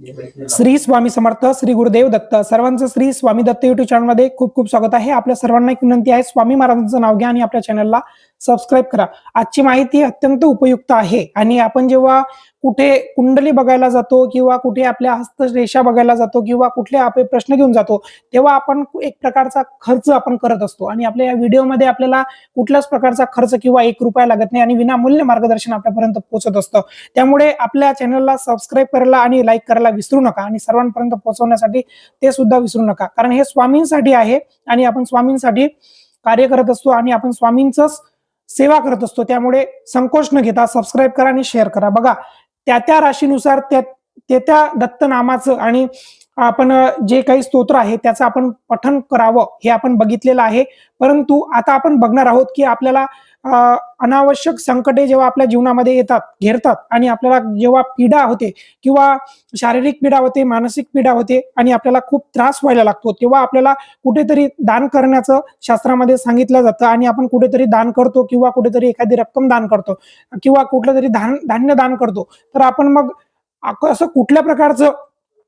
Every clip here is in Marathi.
श्री स्वामी समर्थ श्री गुरुदेव दत्त. सर्वांचं श्री स्वामी दत्त युट्यूब चॅनलमध्ये खूप खूप स्वागत आहे. आपल्या सर्वांना एक विनंती आहे स्वामी महाराजांचं नाव घ्या आणि आपल्या चॅनलला सबस्क्राईब करा. आजची माहिती अत्यंत उपयुक्त आहे. आणि आपण जेव्हा कुठे कुंडली बघायला जातो किंवा कुठे आपल्या हस्तरेषा बघायला जातो किंवा कुठले आपले प्रश्न घेऊन जातो तेव्हा आपण एक प्रकारचा खर्च आपण करत असतो. आणि आपल्या या व्हिडिओमध्ये आपल्याला कुठल्याच प्रकारचा खर्च किंवा एक रुपया लागत नाही आणि विनामूल्य मार्गदर्शन आपल्यापर्यंत पोहोचत असतं. त्यामुळे आपल्या चॅनलला सबस्क्राईब करायला आणि लाईक करायला विसरू नका आणि सर्वांपर्यंत पोहोचवण्यासाठी ते सुद्धा विसरू नका. कारण हे स्वामींसाठी आहे आणि आपण स्वामींसाठी कार्य करत असतो आणि आपण स्वामींचंच सेवा करत असतो. त्यामुळे संकोच न घेता सबस्क्राईब करा आणि शेअर करा. बघा त्या त्या राशीनुसार त्या त्या त्या दत्तनामाचं आणि आपण जे काही स्तोत्र आहे त्याचं आपण पठन करावं हे आपण बघितलेलं आहे. परंतु आता आपण बघणार आहोत की आपल्याला अनावश्यक संकटे जेव्हा आपल्या जीवनामध्ये येतात घेरतात आणि आपल्याला जेव्हा पीडा होते किंवा शारीरिक पीडा होते मानसिक पीडा होते आणि आपल्याला खूप त्रास व्हायला लागतो तेव्हा आपल्याला कुठेतरी दान करण्याचं शास्त्रामध्ये सांगितलं जातं आणि आपण कुठेतरी दान करतो किंवा कुठेतरी एखादी रक्कम दान करतो किंवा कुठलं तरी धान धान्य दान करतो. तर आपण मग असं कुठल्या प्रकारचं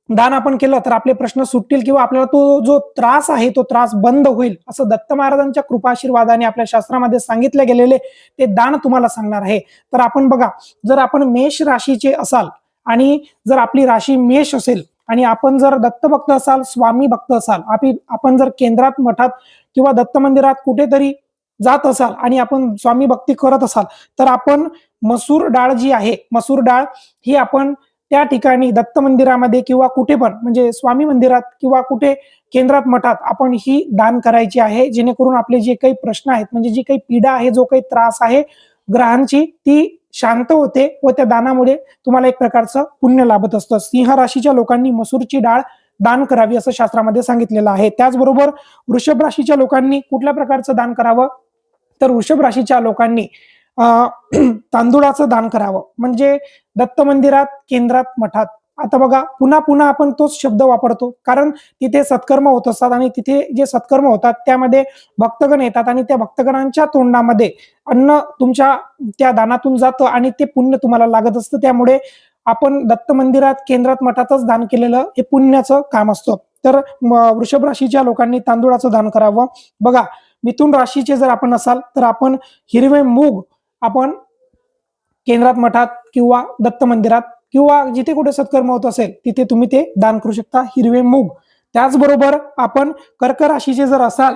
दान आपण केलं तर आपले प्रश्न सुटतील किंवा आपल्याला तो जो त्रास आहे तो त्रास बंद होईल असं दत्त महाराजांच्या कृपाशीर्वादाने आपल्या शास्त्रामध्ये सांगितले गेलेले ते दान तुम्हाला सांगणार आहे. तर आपण बघा जर आपण मेष राशीचे असाल आणि जर आपली राशी मेष असेल आणि आपण जर दत्तभक्त असाल स्वामी भक्त असाल आपली आपण जर केंद्रात मठात किंवा दत्त मंदिरात कुठेतरी जात असाल आणि आपण स्वामी भक्ती करत असाल तर आपण मसूर डाळ जी आहे मसूर डाळ ही आपण त्या ठिकाणी दत्त मंदिरामध्ये किंवा कुठे पण म्हणजे स्वामी मंदिरात किंवा कुठे केंद्रात मठात आपण ही दान करायची आहे जेणेकरून आपले जे काही प्रश्न आहेत म्हणजे जी काही पीडा आहे जो काही त्रास आहे ग्रहांची ती शांत होते व त्या दानामुळे तुम्हाला एक प्रकारचं पुण्य लाभत असतं. सिंह राशीच्या लोकांनी मसूरची डाळ दान करावी असं शास्त्रामध्ये सांगितलेलं आहे. त्याचबरोबर वृषभ राशीच्या लोकांनी कुठल्या प्रकारचं दान करावं? तर वृषभ राशीच्या लोकांनी तांदुळाचं दान करावं. म्हणजे दत्त मंदिरात केंद्रात मठात. आता बघा पुन्हा पुन्हा आपण तोच शब्द वापरतो. कारण तिथे सत्कर्म होत असतात आणि तिथे जे सत्कर्म होतात त्यामध्ये भक्तगण येतात आणि त्या भक्तगणांच्या तोंडामध्ये अन्न तुमच्या त्या दानातून जातं आणि ते पुण्य तुम्हाला लागत असतं. त्यामुळे आपण दत्त मंदिरात केंद्रात मठातच दान केलेलं हे पुण्याचं काम असतं. तर वृषभ राशीच्या लोकांनी तांदूळाचं दान करावं. बघा मिथुन राशीचे जर आपण असाल तर आपण हिरवे मूग आपण केंद्रात मठात किंवा दत्त मंदिरात किंवा जिथे कुठे सत्कर्म होत असेल तिथे तुम्ही ते दान करू शकता. हिरवे मूग. त्याचबरोबर आपण कर्क राशीचे जर असाल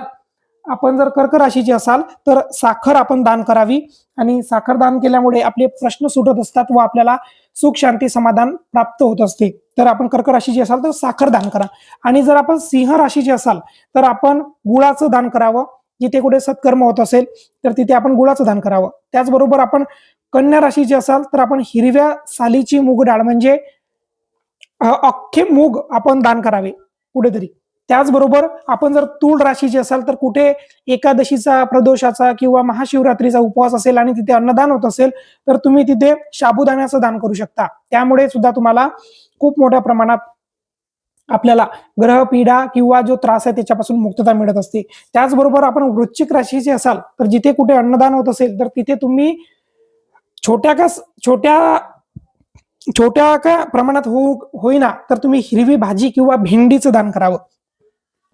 आपण जर कर्क राशीचे असाल तर साखर आपण दान करावी. आणि साखर दान केल्यामुळे आपले प्रश्न सुटत असतात व आपल्याला सुख शांती समाधान प्राप्त होत असते. तर आपण कर्क राशीचे असाल तर साखर दान करा. आणि जर आपण सिंह राशीचे असाल तर आपण गुळाचं दान करावं. जिथे कुठे सत्कर्म होत असेल तर तिथे आपण गुळाचं दान करावं. त्याचबरोबर आपण कन्या राशीची असाल तर आपण हिरव्या सालीची मूग डाळ म्हणजे अख्खे मूग आपण दान करावे कुठेतरी. त्याचबरोबर आपण जर तूळ राशीची असाल तर कुठे एकादशीचा प्रदोषाचा किंवा महाशिवरात्रीचा उपवास असेल आणि तिथे अन्नदान होत असेल तर तुम्ही तिथे साबुदाण्याचं दान करू शकता. त्यामुळे सुद्धा तुम्हाला खूप मोठ्या प्रमाणात आपल्याला ग्रह पीडा किंवा जो त्रास आहे त्याच्यापासून मुक्तता मिळत असते. त्याचबरोबर आपण वृश्चिक राशीचे असाल तर जिथे कुठे अन्नदान होत असेल तर तिथे तुम्ही छोट्या का छोट्या छोट्या का प्रमाणात हो होईना तर तुम्ही हिरवी भाजी किंवा भेंडीचं दान करावं.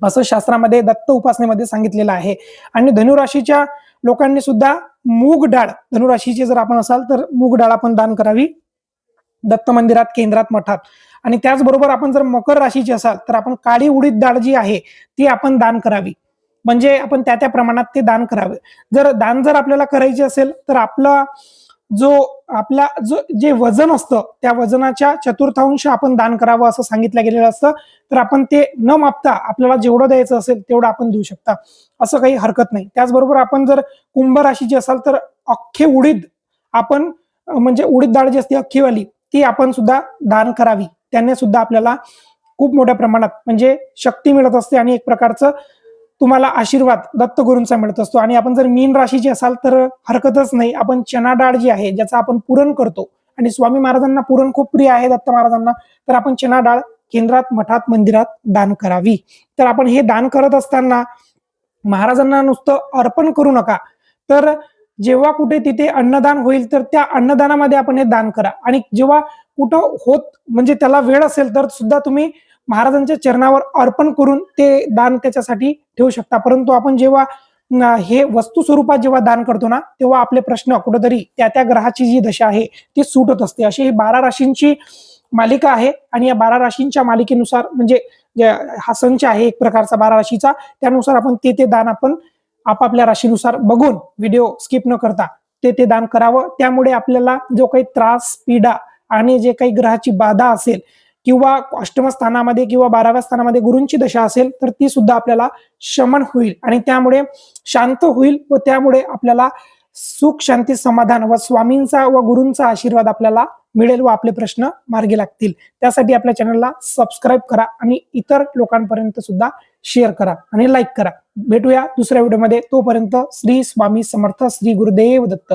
असं शास्त्रामध्ये दत्त उपासनेमध्ये सांगितलेलं आहे. आणि धनुराशीच्या लोकांनी सुद्धा मूग डाळ धनुराशीचे जर आपण असाल तर मूग डाळ आपण दान करावी. दत्त मंदिरात केंद्रात मठात. आणि त्याचबरोबर आपण जर मकर राशीची असाल तर आपण काळी उडीद डाळ जी आहे ती आपण दान करावी. म्हणजे आपण त्या त्या प्रमाणात ते दान करावे. जर दान जर आपल्याला करायचे असेल तर आपला जो आपला जो जे वजन असतं त्या वजनाच्या चतुर्थांश आपण दान करावं असं सांगितलं गेलेलं असतं. तर आपण ते न मापता आपल्याला जेवढं द्यायचं असेल तेवढं आपण देऊ शकता. असं काही हरकत नाही. त्याचबरोबर आपण जर कुंभ राशीची असाल तर अख्खे उडीद आपण म्हणजे उडीद डाळ जी असते अख्खीवाली ती आपण सुद्धा दान करावी. त्याने सुद्धा आपल्याला खूप मोठ्या प्रमाणात म्हणजे शक्ती मिळत असते आणि एक प्रकारचं तुम्हाला आशीर्वाद दत्तगुरूंचा मिळत असतो. आणि आपण जर मीन राशीची असाल तर हरकतच नाही. आपण चना डाळ जी आहे ज्याचं आपण पुरण करतो. आणि स्वामी महाराजांना पुरण खूप प्रिय आहे दत्त महाराजांना. तर आपण चना डाळ केंद्रात मठात मंदिरात दान करावी. तर आपण हे दान करत असताना महाराजांना नुसतं अर्पण करू नका. तर जेव्हा कुठे तिथे अन्नदान होईल तर त्या अन्नदानामध्ये आपण हे दान करा. आणि जेव्हा कुठं होत म्हणजे त्याला वेळ असेल तर सुद्धा तुम्ही महाराजांच्या चरणावर अर्पण करून ते दान त्याच्यासाठी ठेवू शकता. परंतु आपण जेव्हा हे वस्तू स्वरूपात जेव्हा दान करतो ना तेव्हा आपले प्रश्न कुठंतरी त्या त्या ग्रहाची जी दशा आहे ती सुटत असते. अशी ही बारा राशींची मालिका आहे आणि या बारा राशींच्या मालिकेनुसार म्हणजे हा संच आहे एक प्रकारचा बारा राशीचा. त्यानुसार आपण ते ते दान आपण आपापल्या राशीनुसार बघून व्हिडिओ स्किप न करता ते ते दान करावं. त्यामुळे आपल्याला जो काही त्रास पीडा आणि जे काही ग्रहाची बाधा असेल किंवा अष्टम स्थानामध्ये किंवा बाराव्या स्थानामध्ये गुरूंची दशा असेल तर ती सुद्धा आपल्याला शमन होईल. आणि त्यामुळे शांत होईल व त्यामुळे आपल्याला सुख शांती समाधान व स्वामींचा व गुरूंचा आशीर्वाद आपल्याला मिळेल व आपले प्रश्न मार्गी लागतील. त्यासाठी आपल्या चॅनलला सबस्क्राईब करा आणि इतर लोकांपर्यंत सुद्धा शेअर करा आणि लाईक करा. भेटूया दुसऱ्या व्हिडिओमध्ये तोपर्यंत श्री स्वामी समर्थ श्री गुरुदेव दत्त.